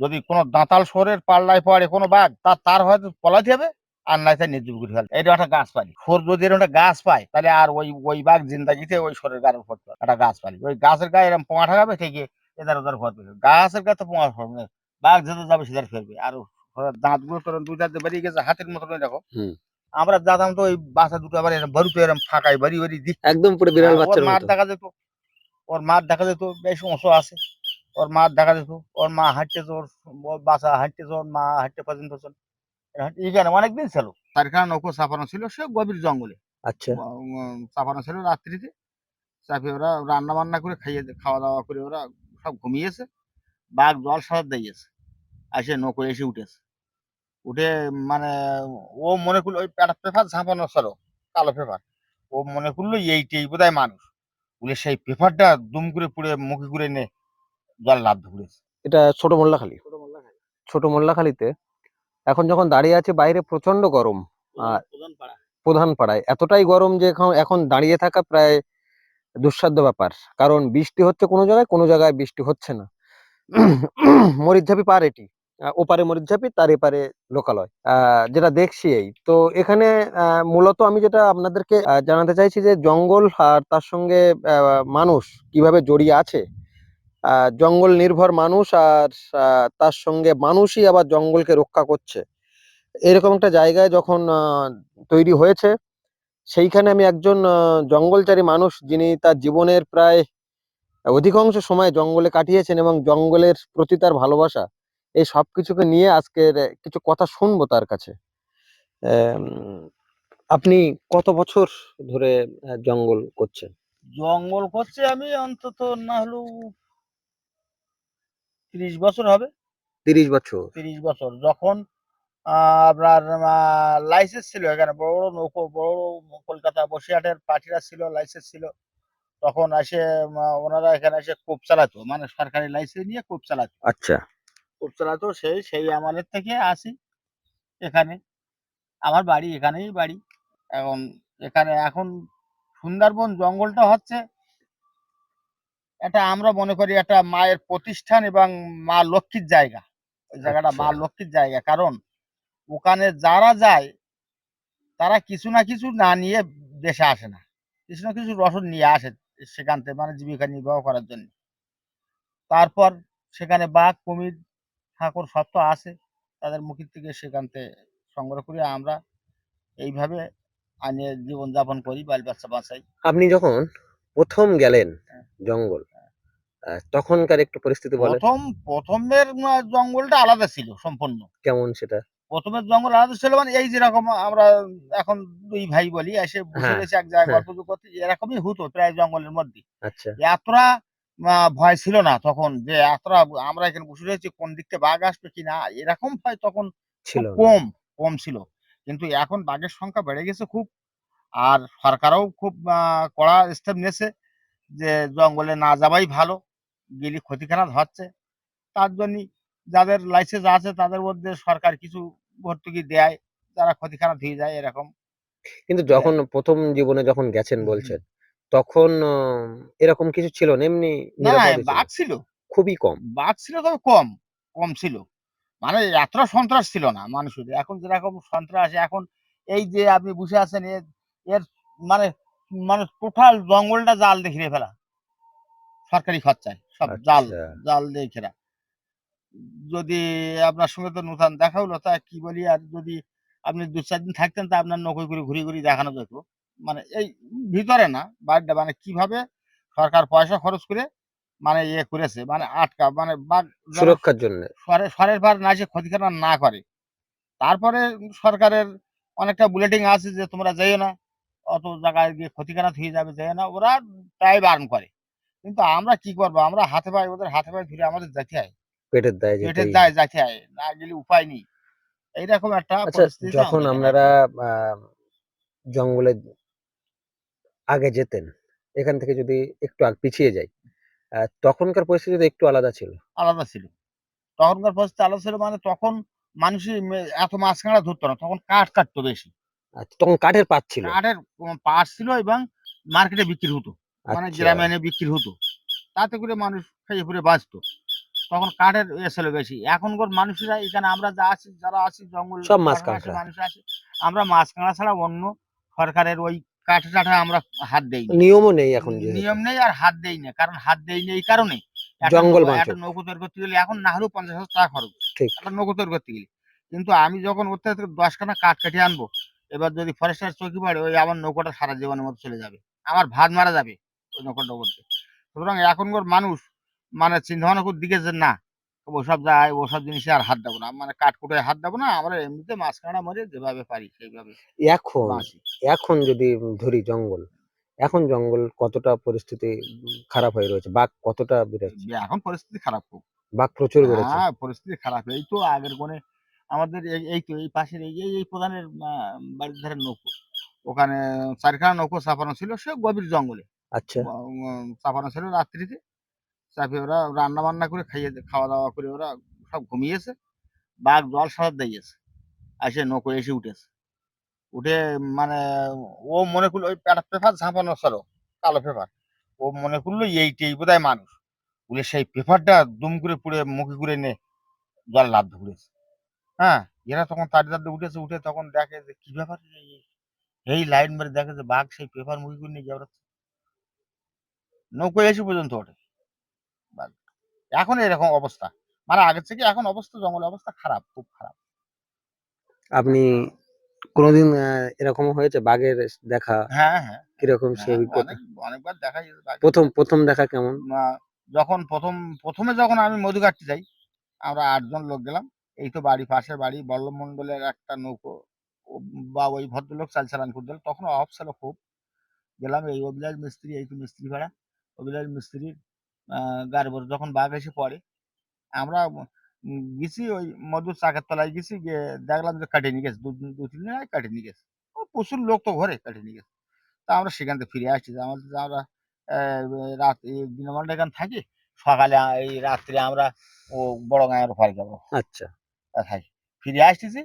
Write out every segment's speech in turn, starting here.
যদি কোনো দাঁতাল শহরের পাল্লায় পড়ে কোনো বাঘ তার তার হয়তো পলাতে হবে আর নাই তাই নির্জীব করে ফেলবে এটা একটা গাছ পালি। সর যদি এরকম একটা গাছ পায় তাহলে আর ওই ওই বাঘ জিন্দাগিতে ওই সরের গায়ের উপর একটা গাছ পালি। ওই গাছের গায়ে এরকম পোঙা ঠাকাবে ঠিকই এদার ওদার পেবে গাছের গায়ে তো পোঙা ফেলবে বাঘ যেতে যাবে সেদার ফেলবে। আর ওর দাঁতগুলো তোর দুই দাঁত দিয়ে বেরিয়ে গেছে হাতের মতন দেখো। আমরা দাদাম তো ওই বাসা দুটো আবার এরকম বাড়িতে এরকম ফাঁকাই বাড়ি বাড়ি দিই একদম পুরো বিড়াল বাচ্চার মার দেখা যেত ওর মার দেখা যেত বেশ অংশ আছে। ওর মা দেখা যেত ওর মা হাঁটতেছে ওর বাসা হাঁটতেছে ওর মা হাঁটতে পর্যন্ত এখানে অনেকদিন ছিল। তার কারণে নৌকো চাপানো ছিল সে গভীর জঙ্গলে। আচ্ছা। চাপানো ছিল রাত্রিতে। চাপিয়ে ওরা রান্না বান্না করে খাইয়ে খাওয়া দাওয়া করে ওরা সব ঘুমিয়েছে। বাঘ জল সাঁতার দিয়েছে। এসে নৌকো এসে উঠেছে। উঠে মানে ও মনে করল ওই একটা পেপার ঝাঁপানো ছিল কালো পেপার ও মনে করল এইটাই বোধহয় মানুষ। বলে সেই পেপারটা দুম করে পুড়ে মুখে করে নে। জল লাভ ঘুরেছে এটা ছোট মোল্লাখালী। ছোট মোল্লাখালীতে এখন যখন দাঁড়িয়ে আছে বাইরে প্রচণ্ড গরম আর প্রধান পাড়ায় এতটাই গরম যে এখন এখন দাঁড়িয়ে থাকা প্রায় দুঃসাধ্য ব্যাপার। কারণ বৃষ্টি হচ্ছে কোনো জায়গায় কোনো জায়গায় বৃষ্টি হচ্ছে না। মরিচঝাপি পার এটি আহ, ওপারে মরিচঝাপি তার এপারে লোকালয়। আহ, যেটা দেখছি এই। তো এখানে আহ, মূলত আমি যেটা আপনাদেরকে আহ, জানাতে চাইছি যে জঙ্গল আর তার সঙ্গে মানুষ কীভাবে জড়িয়ে আছে জঙ্গল নির্ভর মানুষ আর তার সঙ্গে মানুষই আবার জঙ্গলকে রক্ষা করছে। এরকম একটা জায়গায় যখন তৈরি হয়েছে, সেইখানে আমি একজন জঙ্গলচারী মানুষ যিনি তার জীবনের প্রায় অধিকাংশ সময় জঙ্গলে কাটিয়েছেন এবং জঙ্গলের প্রতি তার ভালোবাসা, এই সব কিছুকে নিয়ে আজকের কিছু কথা শুনব তার কাছে। আপনি কত বছর ধরে জঙ্গল করছেন? জঙ্গল করছে আমি অন্তত না হলেও তিরিশ বছর হবে। তিরিশ বছর। তিরিশ বছর। যখন আপনার লাইসেন্স ছিল এখানে বড় বড় নৌকো বড় কলকাতা বসিরহাটের পার্টিরা ছিল লাইসেন্স ছিল। তখন এসে ওনারা এখানে এসে কোপ চালাতো। মানে সরকারি লাইসেন্স নিয়ে কোপ চালাতো। আচ্ছা। কোপ চালাতো সেই সেই আমলের থেকে আসি এখানে। আমার বাড়ি এখানেই বাড়ি। এখন এখানে এখন সুন্দরবন জঙ্গলটা হচ্ছে এটা আমরা মনে করি একটা মায়ের প্রতিষ্ঠান এবং মা লক্ষ্মীর জায়গা। ওই জায়গাটা মা আচ্ছা। লক্ষ্মীর জায়গা। কারণ ওখানে যারা যায় তারা কিছু না কিছু না নিয়ে দেশে আসে না। কিছু না কিছু রসদ নিয়ে আসে সেখান থেকে মানে জীবিকা নির্বাহ করার জন্য। তারপর সেখানে বাঘ কুমির ঠাকুর সব তো আছে। তাদের মুখের থেকে সেখান থেকে সংগ্রহ করে আমরা এইভাবে আনিয়ে জীবনযাপন করি বাল বাচ্চা বাঁচাই আপনি যখন প্রথম গেলেন হ্যাঁ। জঙ্গল। তখনকার একটু পরিস্থিতি বলেন। প্রথম প্রথমের জঙ্গলটা আলাদা ছিল সম্পূর্ণ। কেমন সেটা? প্রথমের জঙ্গল আলাদা ছিল মানে এই যেরকম আমরা এখন দুই ভাই বলি এসে বসে হ্যাঁ, রয়েছে এক জায়গায় হ্যাঁ। গল্প করতে এরকমই হতো প্রায় জঙ্গলের মধ্যে। আচ্ছা। এতটা আহ, ভয় ছিল না তখন যে এতটা আমরা এখানে বসে রয়েছি কোন দিক থেকে বাঘ আসবে কি না এরকম ভয় তখন ছিল কম কম ছিল। কিন্তু এখন বাঘের সংখ্যা বেড়ে গেছে খুব আর সরকারও খুব কড়া স্টেপ নিয়েছে যে জঙ্গলে না যাওয়াই ভালো গেলে ক্ষতিখারাপ হচ্ছে। তার জন্য যাদের লাইসেন্স আছে তাদের মধ্যে সরকার কিছু ভর্তুকি দেয় যারা ক্ষতিখারাপ হয়ে যায় এরকম। কিন্তু যখন প্রথম জীবনে যখন গেছেন বলছেন তখন এরকম কিছু ছিল না? এমনি? বাঘ ছিল। খুবই কম। বাঘ ছিল তবে কম কম ছিল। মানে এতটা সন্ত্রাস ছিল না মানুষের। এখন যেরকম সন্ত্রাস এখন এই যে আপনি বসে আছেন এর মানে মানে টোটাল জঙ্গলটা জাল দিয়ে ঘিরে ফেলা। সরকারি খরচায় সব জাল আচ্ছা। জাল দিয়ে ঘেরা। যদি আপনার সঙ্গে তো নতুন দেখা হলো তা কি বলি আর যদি আপনি দু চার দিন থাকতেন তা আপনার নৌকোয় করে ঘুরে ঘুরে দেখানো যেত। মানে এই ভিতরে না বাইরটা মানে কীভাবে সরকার পয়সা খরচ করে মানে ইয়ে করেছে মানে আটকা মানে বাঘ সুরক্ষার জন্য। সরে সরের পার না এসে ক্ষতিকারক না করে। তারপরে সরকারের অনেকটা বুলেটিং আছে যে তোমরা যাইও না। অত জায়গায় গিয়ে ক্ষতিকারক হয়ে যাবে যাইও না ওরা প্রায় বারণ করে। কিন্তু আমরা কি করব? আমরা হাতে পায়ে ওদের হাতে পায়ে ধরে আমাদের যেতে হয়। পেটের দায় পেটের দায় যেতে হয় না গেলে উপায় নেই। এইরকম একটা আচ্ছা যখন আপনারা জঙ্গলে আগে যেতেন এখান থেকে যদি একটু আগ পিছিয়ে যাই তখনকার পরিস্থিতি একটু আলাদা ছিল। আলাদা ছিল। তখনকার পরিস্থিতি আলাদা ছিল মানে তখন মানুষই এত মাছ কাঁকড়া ধরতো না তখন কাঠ কাটতো বেশি। তখন কাঠের পাত ছিল? কাঠের পাট ছিল এবং মার্কেটে বিক্রি হতো। মানে আচ্ছা, গ্রামে এনে বিক্রি হতো। তাতে করে মানুষ খেয়ে পরে বাঁচতো। তখন কাঠের এ ছিল বেশি এখনকার মানুষেরা এখানে আমরা যা আছি যারা আছি জঙ্গল সব মাছ কাঁকড়া। মানুষ আছি আমরা মাছ কাঁকড়া ছাড়া অন্য সরকারের ওই কাঠ টাঠা আমরা হাত দেই। নিয়মও নেই এখন নিয়ম নেই আর হাত দেই না কারণ হাত দেই না এই কারণে। জঙ্গল। একটা নৌকো তৈরি করতে গেলে এখন না হলেও পঞ্চাশ হাজার টাকা খরচ। একটা নৌকো তৈরি করতে গেলে। কিন্তু আমি যখন ওর থেকে দশখানা কাঠ কেটে আনব এবার যদি ফরেস্টার চৌকি পড়ে ওই আমার নৌকোটা সারা জীবনের মতো চলে যাবে। আমার ভাত মারা যাবে ওই নৌকোটা করতে সুতরাং এখনকার মানুষ মানে চিন্তা ভাবনা করে দিকে যে না ওসব যায় ওসব জিনিসে আর হাত দেবো না। মানে কাঠ কুটে হাত দেবো না আমরা এমনিতে মাছ কাঁকড়া মরে যেভাবে পারি সেইভাবে এখন এখন যদি ধরি জঙ্গল এখন জঙ্গল কতটা পরিস্থিতি খারাপ হয়ে রয়েছে বাঘ কতটা বেড়েছে এখন পরিস্থিতি খারাপ খুব। বাঘ প্রচুর বেড়েছে। হ্যাঁ পরিস্থিতি খারাপ। এই তো আগের কোণে আমাদের এই এই তো এই পাশের এই এই- প্রধানের বাড়ির ধারে নৌকো। ওখানে চারখানা নৌকো চাপানো ছিল সে গভীর জঙ্গলে। আচ্ছা। চাপানো ছিল রাত্রিতে। চাপিয়ে ওরা রান্না বান্না করে খাইয়ে খাওয়া দাওয়া করে ওরা সব ঘুমিয়েছে। বাঘ জল সাঁতার দিয়েছে এসে নৌকো এসে উঠেছে। উঠে মানে ও মনে করল ওই একটা পেপার ঝাঁপানো ছিল কালো পেপার ও মনে করল এইটাই বোধহয় মানুষ। বলে সেই পেপারটা দুম করে পুড়ে মুখে করে নে জল লাভ ঘুরেছে হ্যাঁ এরা তখন তাড়ি তাড়ি উঠেছে উঠে তখন দেখে যে কি ব্যাপার এই- লাইন মেরে দেখে যে বাঘ সেই পেপার করে নিয়ে যাওয়ার নৌকো এসে পর্যন্ত ওঠে। এখন এরকম অবস্থা। মানে আগের থেকে এখন অবস্থা জঙ্গলের অবস্থা খারাপ খুব খারাপ। আপনি কোনোদিন এরকম হয়েছে বাঘের দেখা? হ্যাঁ হ্যাঁ। কীরকম সে হ্যাঁ, অভিজ্ঞতা? অনেকবার দেখা প্রথম প্রথম দেখা কেমন? যখন প্রথম প্রথমে যখন আমি মধু কাটতে যাই আমরা আটজন লোক গেলাম। এই তো বাড়ি, পাশের বাড়ি বল্লভ মন্ডলের একটা নৌকো। বা ওই ভদ্রলোক চাল চালান করতে তখন অফ ছিল খুব। গেলাম, এই অবিলাস মিস্ত্রি, এই তো মিস্ত্রি ভাড়া। অবিলাস মিস্ত্রির গাড়ি যখন বাঘ এসে পড়ে, আমরা গেছি ওই মধুর চাকের তলায় গেছি, গিয়ে দেখলাম যে কাটিয়ে নিয়ে গেছে। দু দু, তিন দিন আগে কাটিয়ে নিয়ে গেছে। প্রচুর লোক তো ঘরে কাটিয়ে নিয়ে গেছে। তা আমরা সেখান থেকে ফিরে আসছি। আমাদের, আমরা রাত দিনমানটা এখানে থাকি। সকালে, এই রাত্রে আমরা ও বড় গাঁয়ের ওপারে যাব। আচ্ছা। থাকি ফিরে আসতেছি।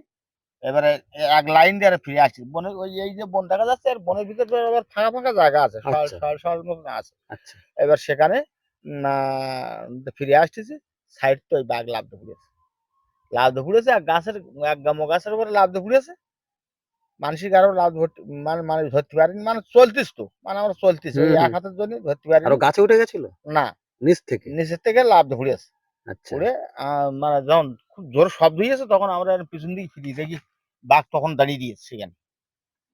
এবারে এক লাইন দিয়ে ফিরে আসছি। বনে ওই এই যে বন দেখা যাচ্ছে আর বনের ভিতরে এবার ফাঁকা ফাঁকা জায়গা আছে আচ্ছা। মতন আছে। আচ্ছা। এবার সেখানে না ফিরে আসতেছি সাইড তো ওই বাঘ লাভ ঘুরেছে লাভ আর গাছের এক গামো গাছের উপরে লাভ ঘুরেছে মানসিক আরও লাভ ধরতে মানে মানে ধরতে পারিনি মানে চলতিস তো মানে আমরা চলতিস এক হাতের জন্য ধরতে পারিনি। আরও গাছে উঠে গেছিল? না। নিচ থেকে? নিচের থেকে লাভ ঘুরেছে আচ্ছা। মানে যখন খুব জোর শব্দ হয়েছে তখন আমরা পিছন দিকে ফিরি দেখি বাঘ তখন দাঁড়িয়ে দিয়েছে সেখানে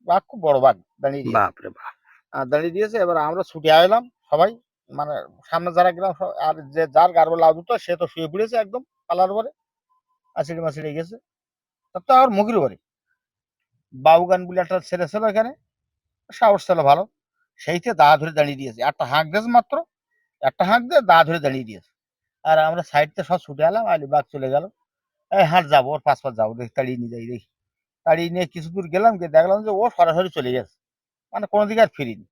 বাঘ খুব বড় বাঘ দাঁড়িয়ে দিয়েছে। বাপরে বাপ। আর দাঁড়িয়ে দিয়েছে এবার আমরা ছুটে এলাম সবাই মানে সামনে যারা গেলাম আর যে যার গার্ব লাভ দিত সে তো শুয়ে পড়েছে একদম পালার পরে আছিড়ে মাছিড়ে গেছে। তার তো আর মুখের উপরে বাবুগান বলে একটা ছেলে ছিল এখানে সাহস ছিল ভালো সেইতে দা ধরে দাঁড়িয়ে দিয়েছে। একটা হাঁক দিয়েছে মাত্র একটা হাঁক দিয়ে দা ধরে দাঁড়িয়ে দিয়েছে। আর আমরা সাইডতে সব ছুটে এলাম আলি বাঘ চলে গেল। এই হাঁট যাব ওর পাঁচ পাঁচ যাব দেখি তাড়িয়ে নিয়ে যাই দেখি। তাড়িয়ে নিয়ে কিছু দূর গেলাম গিয়ে দেখলাম যে ও সরাসরি চলে গেছে। মানে কোনো দিকে আর ফিরিনি।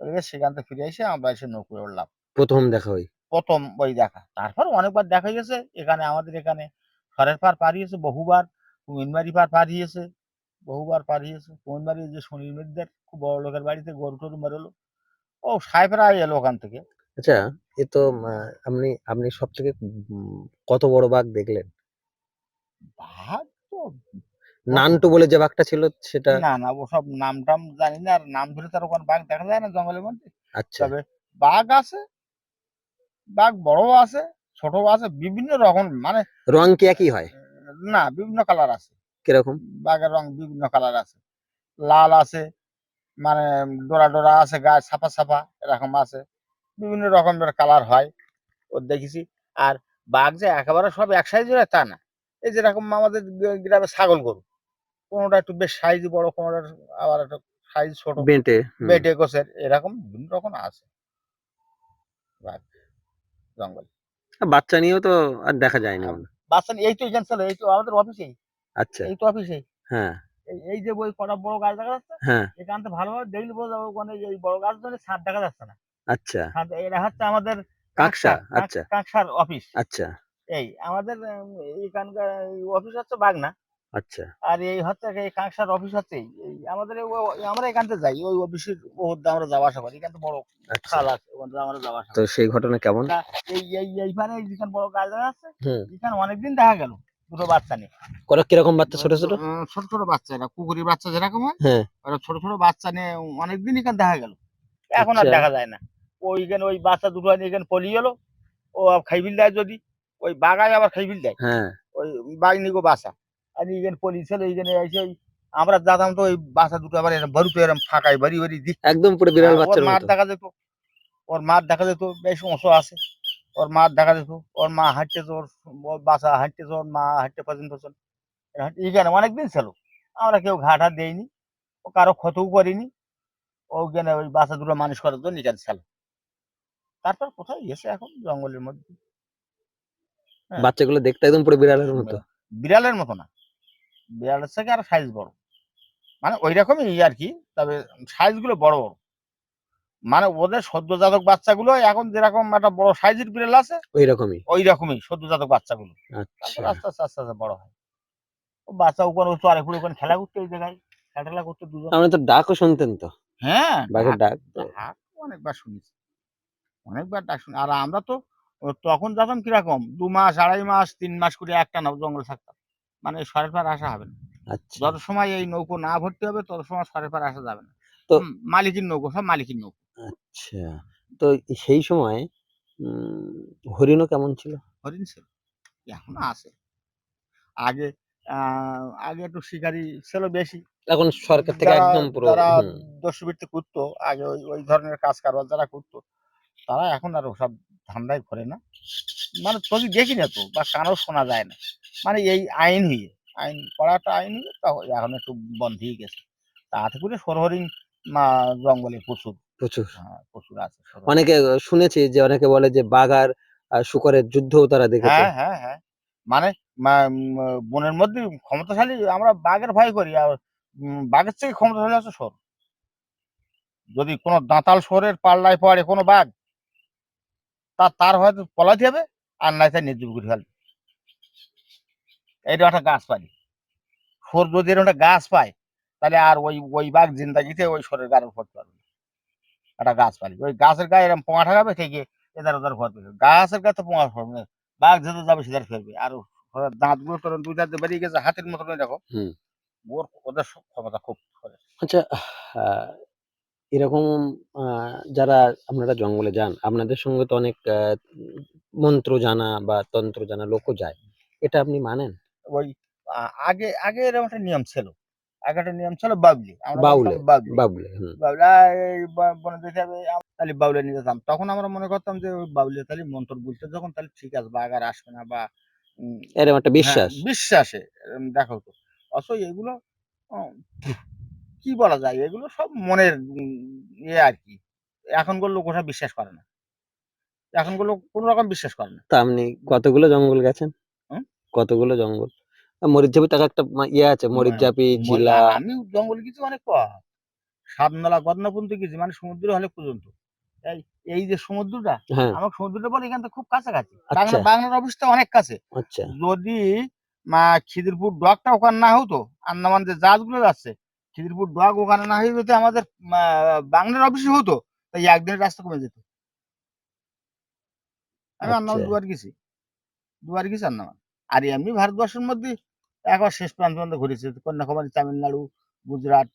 চলে গেছে সেখান থেকে ফিরে এসে আমরা এসে নৌকোয় উঠলাম। প্রথম দেখা ওই? প্রথম ওই দেখা। তারপর অনেকবার দেখা গেছে এখানে আমাদের এখানে সরের পার পারিয়েছে বহুবার কুমিনবাড়ি পার পারিয়েছে বহুবার পারিয়েছে কুমিনবাড়ি যে শনির মেয়েদের খুব বড় লোকের বাড়িতে গরু টরু মেরোলো। ও সাহেবরা এলো ওখান থেকে। আচ্ছা এ তো আপনি আপনি সব থেকে কত বড় বাঘ দেখলেন? বাঘ তো নানটু বলে যে বাঘটা ছিল সেটা না না ওসব নাম টাম জানি না আর নাম ধরে তার ওখানে বাঘ দেখা যায় না জঙ্গলের মধ্যে। আচ্ছা। তবে বাঘ আছে বাঘ বড় আছে ছোট আছে বিভিন্ন রকম মানে রং কি একই হয়? না বিভিন্ন কালার আছে। কীরকম? বাঘের রং বিভিন্ন কালার আছে। লাল আছে মানে ডোরা ডোরা আছে গায়ে ছাপা ছাপা এরকম আছে। বিভিন্ন রকমের কালার হয় ও দেখেছি। আর বাঘ যে একেবারে সব এক সাইজের তা না। এই যেরকম আমাদের গ্রামে ছাগল গরু। কোনোটা একটু বেশ সাইজ বড় কোনোটা আবার একটু সাইজ ছোট। বেঁটে। বেটে গোছের এরকম বিভিন্ন রকম আছে। জঙ্গল। বাচ্চা নিয়েও তো আর দেখা যায় না বাচ্চা নিয়ে- এই তো এখানে চলে এই তো আমাদের অফিসেই আচ্ছা। এই তো অফিসেই হ্যাঁ। এই যে বই কটা বড় গাছ দেখা যাচ্ছে হ্যাঁ। এখান থেকে ভালোভাবে দেখলে বোঝা যাবে ওখানে এই বড় গাছ ধরে ছাদ দেখা যাচ্ছে না। আচ্ছা। এটা হচ্ছে আমাদের কাঁকসা, আচ্ছা। কাঁকসার অফিস আচ্ছা। এই আমাদের উম, এইখানকার অফিস হচ্ছে বাগনা। আচ্ছা। আর এই হচ্ছে এই কাঁকসার অফিস হচ্ছে এই- আমাদের আমরা এখান থেকে যাই ওই অফিসের মধ্যে আমরা যাওয়া আসা করি এখান বড় আচ্ছা। খাল আছে ওখান থেকে আমরা যাওয়া আসা তো সেই ঘটনা কেমন? এই এই যেখানে বড় গাছ আছে এখানে অনেকদিন দেখা গেল দুটো বাচ্চা নিয়ে। কত কীরকম বাচ্চা ছোট ছোট? ছোট ছোট বাচ্চা এরা কুকুরের বাচ্চা যেরকম হয় হ্যাঁ। ওরা ছোট ছোট বাচ্চা নিয়ে অনেকদিন এখানে দেখা গেল। এখন আর আচ্ছা। দেখা যায় না। ওইখানে ওই বাচ্চা দুটো এখানে পলিয়ে গেলো ও খাইবিল দেয় যদি। ওই বাগায় আবার খাইবিল দেয়। হ্যাঁ। ওই বাঘ নিগো বাসা। আর এইখানে পলিয়ে ছিল এইখানে এসে আমরা যেতাম তো ওই বাসা দুটো আবার এরকম বাড়িতে এরকম ফাঁকায় বাড়ি বাড়ি দিই একদম পুরো বিড়াল ওর বাচ্চার মার দেখা যেত ওর মার দেখা যেত বেশ অংশ আছে। ওর মার দেখা যেত ওর মা হাঁটতেছে ওর বাসা হাঁটতেছে ওর মা হাঁটতে পছন্দ পছন্দ এখানে অনেকদিন ছিল। আমরা কেউ ঘাটা দেইনি ও কারও ক্ষতও করিনি। ওখানে ওই বাসা দুটো মানুষ করার জন্য এখানে ছিল। তারপর কোথায় গেছে এখন? জঙ্গলের মধ্যে। বাচ্চাগুলো দেখতে একদম পুরো বিড়ালের মতো। বিড়ালের মতো না। বিড়ালের থেকে আর সাইজ বড়। মানে ওই রকমই আর কি তবে সাইজগুলো বড় বড়। মানে ওদের সদ্যজাতক বাচ্চাগুলো এখন যেরকম একটা বড় সাইজের বিড়াল আছে ওই রকমই ওই রকমই সদ্যজাতক বাচ্চাগুলো। আচ্ছা। আস্তে আস্তে আস্তে আস্তে বড় হয়। ও বাচ্চা ওখানে চড়ে ফুড়ে ওখানে খেলা করতে ওই জায়গায়। খেলাটেলা করতে দুজন। আপনি তো ডাকও শুনতেন তো। হ্যাঁ বাঘের ডাক অনেকবার শুনেছি। অনেকবার ডাক শুনি আর আমরা তো তখন যখন কীরকম দু মাস আড়াই মাস তিন মাস করে একটা না জঙ্গলে থাকতাম। মানে সরের পার আসা হবে না। আচ্ছা। যত সময় এই নৌকো না ভর্তি হবে তত সময় সরের পার আসা যাবে না। তো- মালিকের নৌকো সব মালিকের নৌকো। আচ্ছা। তো সেই সময় হরিণও কেমন ছিল? হরিণ ছিল এখনও আছে। আগে আহ, আগে একটু শিকারি ছিল বেশি। এখন সরকার থেকে একদম পুরো যারা দস্যুবৃত্তি করতো আগে ওই ওই ধরনের কাজ কারবার যারা করতো তারা এখন আর ওসব ধান্দায় করে না। মানে তোকে দেখি না তো বা কারও শোনা যায় না। মানে এই আইন হয়ে আইন করাটা আইন হয়ে তখন এখন একটু বন্ধ হয়ে গেছে। তাতে করে সরহরিণ জঙ্গলে প্রচুর। প্রচুর। হ্যাঁ, প্রচুর আছে অনেকে শুনেছি যে অনেকে বলে যে বাঘ আর আহ, শুকরের যুদ্ধও তারা দেখেছে। হ্যাঁ হ্যাঁ হ্যাঁ। মানে বনের মধ্যে ক্ষমতাশালী আমরা বাঘের ভয় করি আর বাঘের থেকে ক্ষমতাশালী হচ্ছে সর। যদি কোনো দাঁতাল সরের পাল্লায় পড়ে কোনো বাঘ তা তার হয়তো পলাতে হবে আর নাই তাই নির্জীব করে ফেলবে। এইটা একটা গাছ পাই। সর যদি এরকম একটা গাছ পায় তাহলে আর ওই ওই বাঘ জিন্দাগিতে ওই সরের গায়ে পড়তে পারবে না। একটা গাছ পালি ওই গাছের গায়ে এরকম পোঙা ঠাকাবে থেকে এদার ওদার ভর পেবে গাছের গায়ে তো পোঙা ফেলবে বাঘ যেতে যাবে সেদার ফেলবে। আর দাঁতগুলো তোর দুই দাঁত বেরিয়ে গেছে হাতের মতন দেখো। ওর ওদের ক্ষমতা খুব আচ্ছা এরকম যারা আপনারা জঙ্গলে যান আপনাদের সঙ্গে তো অনেক মন্ত্র জানা বা তন্ত্র জানা লোকও যায়। এটা আপনি মানেন? ওই আগে আগে এরকম একটা নিয়ম ছিল। আগে একটা নিয়ম ছিল বাবলি। বাউলে, বলতাম বাবলি বাবলে। হুম। বাবলা এই ব- বনে যেতে হবে তাহলে বাউলে নিয়ে যেতাম। তখন আমরা মনে করতাম যে ওই বাউলে তাহলে মন্ত্র বলতে যখন তাহলে ঠিক আছে বাঘ আর আসবে না বা এরকম একটা হ্যাঁ, বিশ্বাস। বিশ্বাসে দেখো তো অথচ এগুলো কি বলা যায়? এগুলো সব মনের ইয়ে আর কি। এখনকার লোক ওটা বিশ্বাস করে না। এখনকার লোক কোনো রকম বিশ্বাস করে না। তা আপনি কতগুলো জঙ্গল গেছেন? কতগুলো জঙ্গল? মরিচঝাপি তাকে একটা ইয়ে আছে মরিচঝাপি মরি- জিলা। আমি জঙ্গলে কিছু অনেক সাতনলা গদনা পর্যন্ত গেছি মানে সমুদ্র হলে পর্যন্ত। এই এই যে সমুদ্রটা হ্যাঁ। আমার সমুদ্রটা বলে এখান থেকে খুব কাছাকাছি। আচ্ছা। বাংলা বাংলার অফিসটা অনেক কাছে। আচ্ছা। যদি মা খিদিরপুর ডকটা ওখানে না হতো আন্দামান যে জাহাজগুলো যাচ্ছে খিদিরপুর ডক ওখানে না হয়ে যদি আমাদের বাংলার অফিসে হতো তাই একদিনের রাস্তা কমে যেত। আমি আন্দামান আচ্ছা। দুবার গেছি। দুবার গেছি আন্দামান আর এমনি ভারতবর্ষের মধ্যে একবার শেষ প্রান্ত পর্যন্ত ঘুরেছি কন্যাকুমারী তামিলনাড়ু গুজরাট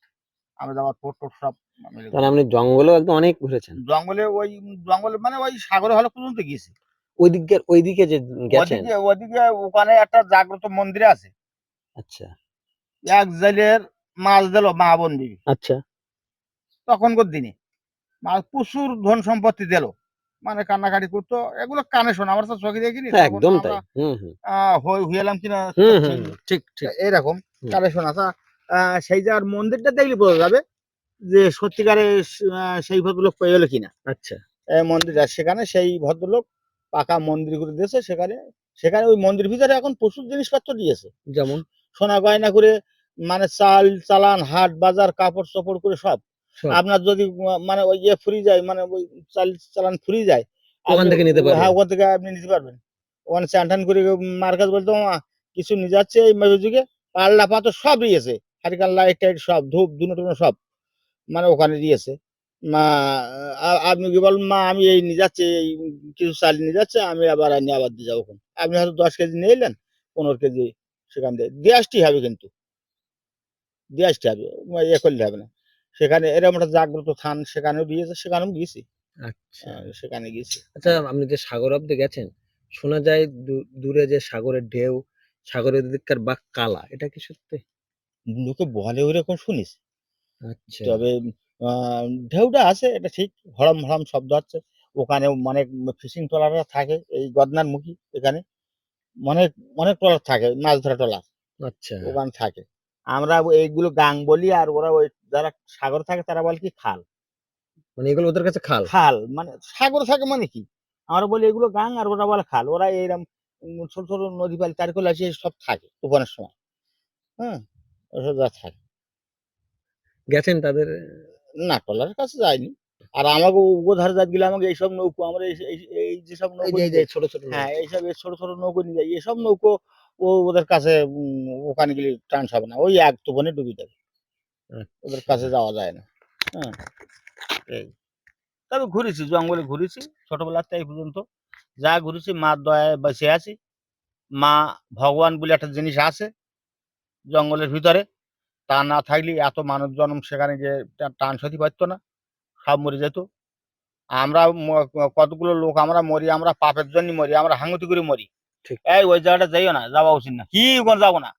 আহমেদাবাদ পোর্ট টোট সব মিলে তাহলে আপনি জঙ্গলেও একদম অনেক ঘুরেছেন। জঙ্গলে ওই জঙ্গলে মানে ওই সাগরে হলে পর্যন্ত গেছি ওই দিকে ওইদিকে যে গেছেন? ওদিকে ওখানে একটা জাগ্রত মন্দির আছে। আচ্ছা। এক জেলের মাছ দিল মা বোন বিবি আচ্ছা। তখনকার দিনে মা প্রচুর ধন সম্পত্তি দিল। মানে কান্নাকাটি করতো। এগুলো কানে শোনা আমরা তো চোখে দেখিনি একদম তাই। হুম হুম। আহ, হই হুয়েলাম কিনা ঠিক ঠিক। হুম। কানে শোনা। সেই জায়গার মন্দিরটা দেখলে বোঝা যাবে যে সত্যিকারে সেই ভদ্রলোক পেয়ে গেলো কিনা। আচ্ছা। এই মন্দিরটা সেখানে সেই ভদ্রলোক পাকা মন্দির করে দিয়েছে সেখানে। সেখানে ওই মন্দির ভিতরে এখন প্রচুর জিনিসপত্র দিয়েছে। যেমন? সোনা গয়না করে মানে চাল চালান হাট বাজার কাপড় চোপড় করে সব। আপনার যদি মানে ওই ইয়ে ফুরি যায় মানে ওই চাল চালান ফুরি যায় ওখান থেকে নিতে পারবেন। হ্যাঁ ওখান থেকে আপনি নিতে পারবেন। ওখানে চান টান করে মার কাছে বলতো কিছু নিয়ে যাচ্ছে এই যুগে? পাল্লা পাথর সব দিয়েছে। হারিকান লাইট টাইট সব ধূপ দুনো টুনো সব। মানে ওখানে দিয়েছে। মা আপনি কি বলেন মা আমি এই নিয়ে যাচ্ছি এই কিছু চাল নিয়ে যাচ্ছে আমি আবার নিয়ে আবার দিয়ে যাব ওখানে। আপনি হয়তো দশ কেজি নিয়ে এলেন পনেরো কেজি সেখান থেকে। দিয়ে আসতেই হবে কিন্তু। দিয়ে আসতে হবে উম, ইয়ে করলে হবে না। সেখানে এরকম একটা জাগ্রত থান সেখানেও দিয়েছে সেখানেও গিয়েছি। আচ্ছা। সেখানে গিয়েছি। আচ্ছা আপনি যে সাগর অব্দে গেছেন শোনা যায় দূরে যে সাগরের ঢেউ সাগরের দিককার বাঘ কালা এটা কি সত্যি? লোকে বলে ওইরকম শুনিস। আচ্ছা। তবে ঢেউটা আছে এটা ঠিক হড়ম হড়ম শব্দ হচ্ছে ওখানে অনেক ফিশিং ট্রলাররা থাকে এই গদনার মুখী এখানে। অনেক অনেক ট্রলার থাকে মাছ ধরা ট্রলার। আচ্ছা। ওখানে থাকে। আমরা এইগুলো গাং বলি আর ওরা ওই যারা সাগর থাকে তারা বলে কি খাল। মানে এগুলো ওদের কাছে খাল? খাল মানে সাগর থাকে মানে কি? আমরা বলি এগুলো গাং আর ওরা বলে খাল। ওরা এইরকম ছোট ছোট নদী পালি তার আছে সব থাকে তুফানের সময়। হ্যাঁ ওসব যা থাকে। গেছেন তাদের? না ট্রলারের কাছে যায়নি আর আমাকে উপধারে যাত গেলে আমাকে এইসব নৌকো আমরা এই যেসব নৌকো ছোট ছোট হ্যাঁ এইসব এই ছোট ছোট নৌকো নিয়ে যাই। এসব নৌকো ও ওদের কাছে ওখানে গেলে চান্স হবে না। ওই এক তো তুফানে ডুবি যাবে ওদের কাছে যাওয়া যায় না। হ্যাঁ এই। তবে ঘুরেছি জঙ্গলে ঘুরেছি ছোটবেলার থেকে পর্যন্ত। যা ঘুরেছি মার দয়ায় বেঁচে আছি। মা ভগবান বলে একটা জিনিস আছে জঙ্গলের ভিতরে। তা না থাকলে এত মানব জন্ম সেখানে যে টান সতি পারতো না সব মরে যেত। আমরা কতগুলো লোক আমরা মরি আমরা পাপের জন্য মরি আমরা হাঙ্গুতি করে মরি। এই ওই জায়গাটা যাইও না যাওয়া উচিত না। কি ওখানে যাব না।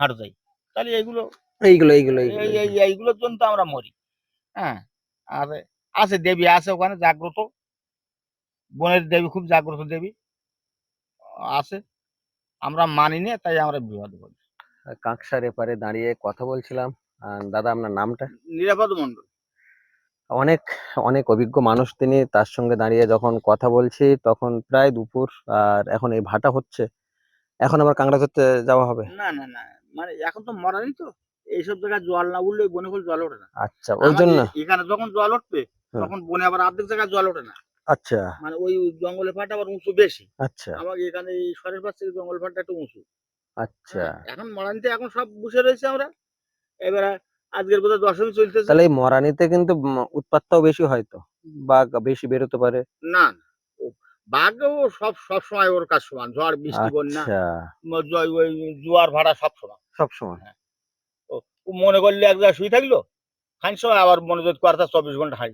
হাঁটু যাই। তাহলে এইগুলো এইগুলো এইগুলো এইগুলো এই এই এইগুলোর জন্য তো আমরা মরি। হ্যাঁ আর আছে দেবী আছে ওখানে জাগ্রত। বনের দেবী খুব জাগ্রত দেবী। আছে। আমরা মানি না তাই আমরা বিবাদ করি। কাঁকসার এপারে দাঁড়িয়ে কথা বলছিলাম। দাদা আপনার নামটা? নিরাপদ মন্ডল অনেক অনেক অভিজ্ঞ মানুষ তিনি তার সঙ্গে দাঁড়িয়ে যখন কথা বলছি তখন প্রায় দুপুর আর এখন এই ভাটা হচ্ছে। এখন আবার কাঁকড়া ধরতে যাওয়া হবে? না না না মানে এখন তো মরানি তো। এইসব জায়গায় জল না উঠলে বনে ফুল জল ওঠে না। আচ্ছা ওই জন্য? এখানে যখন জল উঠবে। তখন বনে আবার অর্ধেক জায়গায় জল ওঠে না। আচ্ছা। মানে ওই জঙ্গলে ফাটা আবার উঁচু বেশি। আচ্ছা। আমার এখানে এই সরের পাশ থেকে জঙ্গল ফাটা একটু উঁচু। আচ্ছা। হ্যাঁ, এখন মরানিতে এখন সব বসে রয়েছে আমরা। এবারে আজকের কথা দশমী চলতেছে। তাহলে এই মরানিতে কিন্তু উৎপাতটাও বেশি হয়তো। বাঘ বেশি বেরোতে পারে। না না। ও সব সব সময় ওর কাজ সমান। ঝড় বৃষ্টি বন্যা আচ্ছা। ওই জোয়ার ভাড়া সব সময় সব সময় ও মনে করলে এক জায়গায় শুয়ে থাকল? খান সময় আবার মনোযোগ করতে চব্বিশ ঘণ্টা হাই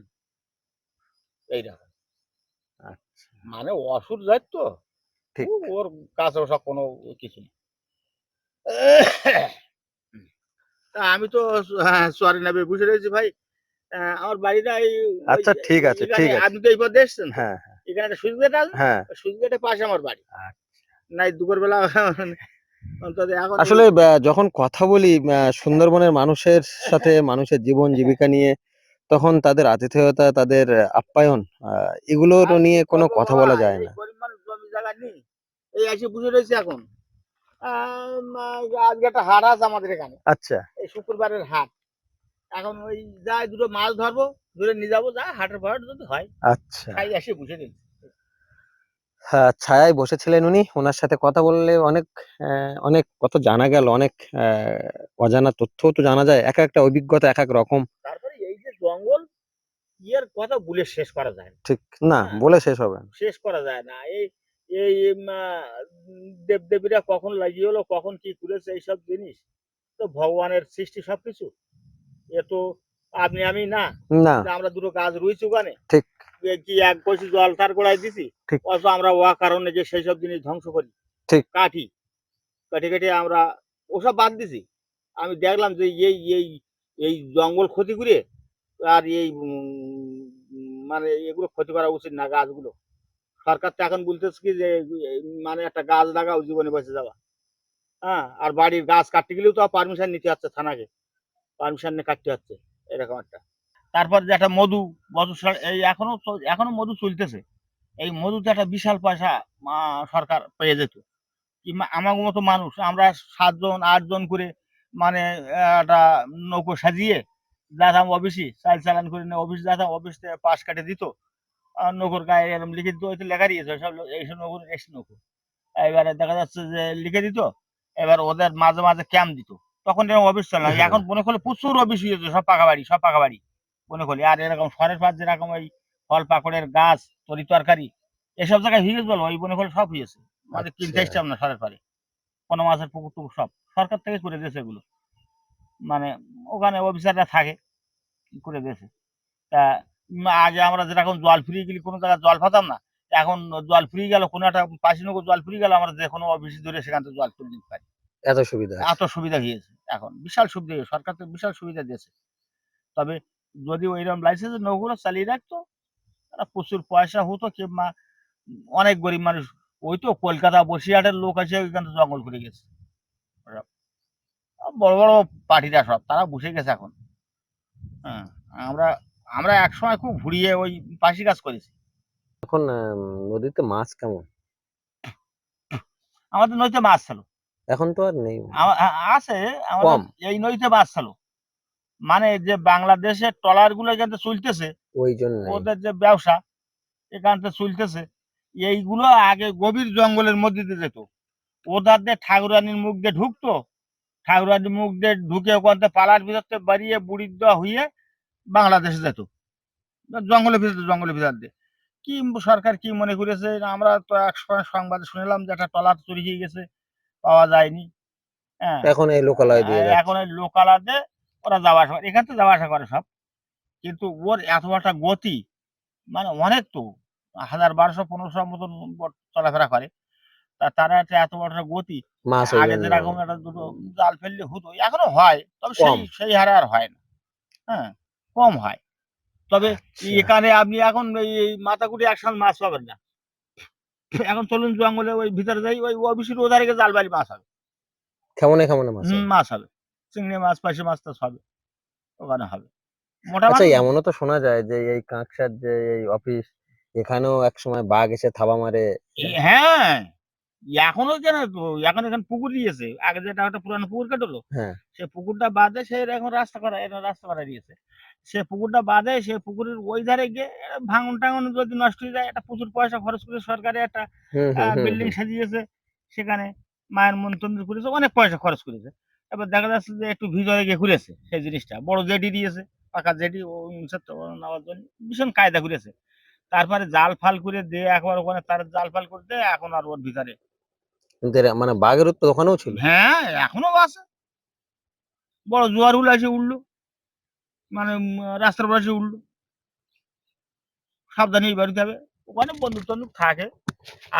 এইরকম আচ্ছা। মানে অসুর যায় তো। ঠিক। ওর কাছে ওসব কোনো কিছু নেই তা আমি তো সরি নেবে বুঝে রয়েছি ভাই। আমার বাড়িটা এই আচ্ছা, ঠিক আছে, ঠিক আছে। আপনি তো এই পথে এসছেন। হ্যাঁ এখানে একটা সুইচ গেট আছে। হ্যাঁ। সুইচ গেটের পাশে আমার বাড়ি। আচ্ছা। নাই দুপুরবেলা আসলে যখন কথা বলি সুন্দরবনের মানুষের সাথে মানুষের জীবন জীবিকা নিয়ে তখন তাদের আতিথেয়তা তাদের আপ্যায়ন আহ, এগুলোর নিয়ে কোনো কথা বলা যায় না। এই এসে বুঝে রয়েছে এখন। আজকে একটা হাট আছে আমাদের এখানে। আচ্ছা। এই শুক্রবারের হাট। এখন ওই যাই দুটো মাছ ধরবো ধরে নিয়ে যাব যা হাটের পর যদি হয় আচ্ছা। তাই এসে বুঝে দিন হ্যাঁ ছায়ায় বসেছিলেন উনি ওনার সাথে কথা বললে অনেক অনেক কত জানা গেল অনেক অজানা তথ্য তো জানা যায় এক একটা অভিজ্ঞতা এক এক রকম। তারপরে এই যে জঙ্গল ইয়ের কথা বলে শেষ করা যায় না। ঠিক না হ্যাঁ। বলে শেষ হবে শেষ করা যায় না। এই এই দেব দেবীরা কখন লাগিয়ে হলো কখন কি করেছে এইসব জিনিস। তো ভগবানের সৃষ্টি সবকিছু? এ তো আপনি আমি না। আমরা দুটো গাছ রুইছি ওখানে। ঠিক। কি এক কষি জল তার গোড়ায় দিছি। অথচ আমরা ও কারণে যে সেই সব জিনিস ধ্বংস করি। ঠিক। কাঠি। কাঠি কাঠি আমরা ওসব বাদ দিছি। আমি দেখলাম যে এই এই এই জঙ্গল ক্ষতি করে আর এই মানে এগুলো ক্ষতি করা উচিত না গাছগুলো। সরকার তো এখন বলতেছে কি যে মানে একটা গাছ লাগাও জীবনে বেঁচে যাওয়া। হ্যাঁ আর বাড়ির গাছ কাটতে গেলেও তো পারমিশন নিতে হচ্ছে থানাকে। পারমিশন নিয়ে কাটতে হচ্ছে, এরকম একটা। তারপর যে একটা মধু মধু এই এখনও এখনও মধু চলতেছে। এই মধুতে একটা বিশাল পয়সা সরকার পেয়ে যেত। কিংবা আমার মতো মানুষ, আমরা সাতজন, আটজন করে মানে একটা নৌকো সাজিয়ে যেতাম অফিসে চাল চালান করে নিয়ে অফিস যেতাম অফিস থেকে পাশ কাটে দিত। নৌকোর গায়ে এরকম লিখে দিত, ওই তো লেখা দিয়েছে সব এইসব নৌকো এসে নৌকো। এবারে দেখা যাচ্ছে যে লিখে দিত এবার ওদের মাঝে মাঝে ক্যাম্প দিত। তখন এরকম অফিস ছিল না। হ্যাঁ। এখন বনে করলে প্রচুর অফিস হয়েছে সব পাকা বাড়ি সব পাকা বাড়ি মনে করলে আর এরকম সরের পাশ যেরকম ওই ফল পাকড়ের গাছ তরি তরকারি এসব জায়গায় হয়ে গেছে বলো। ওই বনে করলে সব হয়েছে আমাদের কিনতে আচ্ছা। না সরের পারে কোনো মাছের পুকুর টুকুর সব। সরকার থেকে করে দিয়েছে এগুলো। মানে ওখানে অফিসাররা থাকে কি করে দিয়েছে। তা আগে আমরা যেরকম জল ফিরিয়ে গেলে কোনো জায়গায় জল পাতাম না। এখন জল ফ্রি গেল কোনো একটা পাশিনগর জল ফ্রি গেল আমরা যে কোনো অফিস ধরে সেখান থেকে জল তুলে নিতে পারি। এত সুবিধা এত সুবিধা হয়েছে। এখন বিশাল সুবিধা হয়েছে সরকার তো বিশাল সুবিধা দিয়েছে। তবে যদি ওইরকম লাইসেন্স নৌগুলো চালিয়ে রাখতো তারা প্রচুর পয়সা হতো কিংবা অনেক গরিব মানুষ। ওই তো কলকাতা বসিরহাটের লোক আছে ওইখান থেকে জঙ্গল করে গেছে। বড় বড় পার্টিরা সব তারা বসে গেছে এখন। হ্যাঁ আমরা আমরা একসময় খুব ঘুরিয়ে ওই পাশি কাজ করেছি। এখন নদীতে মাছ কেমন? আমাদের নদীতে মাছ ছিল। এখন তো আর নেই আছে আমাদের কম। এই নদীতে মাছ ছিল। মানে যে বাংলাদেশের ট্রলারগুলো এখান থেকে চলতেছে ওই জন্য। ওদের যে ব্যবসা এখান থেকে চলতেছে। এইগুলো আগে গভীর জঙ্গলের মধ্যে দিয়ে যেত। ওদের দিয়ে ঠাকুরানির মুখ দিয়ে ঢুকতো ঠাকুরানির মুখ দিয়ে ঢুকে ওখান থেকে পালার ভিতর থেকে বাড়িয়ে বুড়ির দেওয়া হয়ে বাংলাদেশে যেত। জঙ্গলের ভিতর জঙ্গলের ভিতর দিয়ে। কি সরকার কি মনে করেছে? আমরা তো এক সময় সংবাদে শুনলাম যে একটা ট্রলার চুরি হয়ে গেছে পাওয়া যায়নি। হ্যাঁ। এখন এই লোকালয় দিয়ে এখন ওই লোকালাতে ওরা যাওয়া আসা এখান থেকে যাওয়া আসা করে সব। কিন্তু ওর এত একটা গতি মানে অনেক তো হাজার বারোশো পনেরোশো মতন চলাফেরা করে। তা তারা একটা এত বড় গতি আগে যেরকম একটা দুটো জাল ফেললে হতো এখনও হয় তবে সেই সেই হারে আর হয় না। হ্যাঁ কম হয়। তবে আচ্ছা। এখানে আপনি এখন এই মাথাকুটি একসাথে মাছ পাবেন না। এখন চলুন জঙ্গলে ওই ভিতরে যাই ওই অফিসের ওধারে গিয়ে জাল বাড়ি মাছ হবে। কেমনে কেমনে মাছ মাছ হবে। চিংড়ি মাছ পাশে মাছ টাছ হবে ওখানে হবে। আচ্ছা এমনও তো শোনা যায় যে এই কাঁকসার যে এই অফিস এখানেও এক সময় বাঘ এসে থাবা মারে। হ্যাঁ। এখনও কেন তো এখন এখানে পুকুর দিয়েছে। আগে যেটা একটা পুরানো পুকুর কাটলো হ্যাঁ। সে পুকুরটা বাদে সে এখন রাস্তা করা এটা রাস্তা করা দিয়েছে। সে পুকুরটা বাদে সে পুকুরের ওই ধারে গিয়ে ভাঙন টাঙন যদি নষ্ট হয়ে যায় একটা প্রচুর পয়সা খরচ করে সরকারে একটা হুম হুম হুম বিল্ডিং সাজিয়েছে। সেখানে মায়ের মন্ত্র করেছে অনেক পয়সা খরচ করেছে। এবার দেখা যাচ্ছে যে একটু ভিতরে গিয়ে ঘুরেছে সেই জিনিসটা। বড় জেডি দিয়েছে পাকা জেডি ও নেওয়ার জন্য ভীষণ কায়দা ঘুরেছে। তারপরে জাল ফাল করে দিয়ে একবার ওখানে তার জাল ফাল করে দিয়ে এখন আর ওর ভিতরে মানে বাঘের উৎপাত ওখানেও ছিল। হ্যাঁ এখনও আছে বড় জোয়ার উল এসে উঠল মানে রাস্তার এসে উঠল সাবধানে এই বাড়িতে হবে। ওখানে বন্দুক টন্দুক থাকে।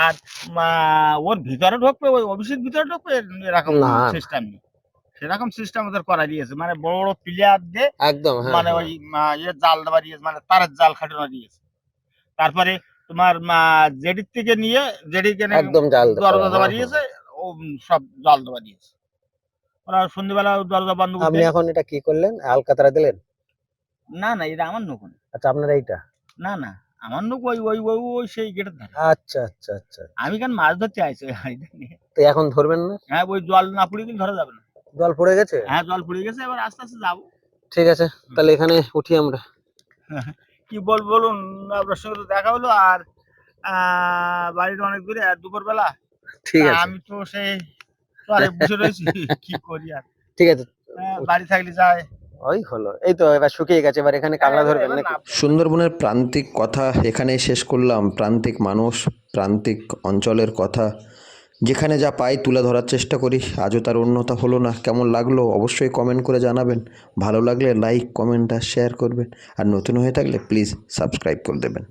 আর ওর ভিতরে ঢুকবে ওই অফিসের ভিতরে ঢুকবে এরকম। সিস্টেম নেই। সেরকম সিস্টেম ওদের করা দিয়েছে। মানে বড় বড় প্লেয়ার দিয়ে একদম হ্যাঁ মানে হ্যাঁ। ওই ইয়ে জাল দেওয়া দিয়েছে মানে তারের জাল খাটানো দিয়েছে। তারপরে তোমার জেডির থেকে নিয়ে জেডি কেন একদম জাল দরজা হ্যাঁ, দেওয়া হ্যাঁ। দিয়েছে ও সব জাল দেওয়া দিয়েছে ওরা সন্ধ্যেবেলা দরজা বন্ধ আপনি এখন এটা কি করলেন? আলকাতরা দিলেন? না না এটা আমার নকুন আচ্ছা আপনার এইটা? না না আমার নৌকো ওই ওই ওই ওই সেই গেটের ধারে। আচ্ছা আচ্ছা আচ্ছা। আমি কেন মাছ ধরতে আইছি? ওই হাঁড়িটা নিয়ে। তো এখন ধরবেন না? হ্যাঁ ওই জল না পুড়ে গেলে ধরা যাবে না। জল পড়ে গেছে? হ্যাঁ জল পড়ে গেছে এবার আস্তে আস্তে যাব। ঠিক আছে তাহলে এখানে উঠি আমরা। কি বল বলুন আপনার সঙ্গে তো দেখা হলো আর আহ, বাড়িটা অনেক দূরে আর দুপুর বেলা। ঠিক আছে। আমি তো সেই বসে রয়েছি কি করি আর। ঠিক আছে। হ্যাঁ, বাড়ি থাকলে যায়। ওই হলো এই তো এবার শুকিয়ে গেছে এবার এখানে কাঁকড়া ধরবেন এবার নাকি সুন্দরবনের প্রান্তিক কথা এখানেই শেষ করলাম প্রান্তিক মানুষ প্রান্তিক অঞ্চলের কথা। যেখানে যা পাই তুলে ধরার চেষ্টা করি। আজও তার অন্যতা হলো না। কেমন লাগল অবশ্যই কমেন্ট করে জানাবেন। ভালো লাগলে লাইক কমেন্ট আর শেয়ার করবেন। আর নতুন হয়ে থাকলে প্লিজ সাবস্ক্রাইব করে দেবেন।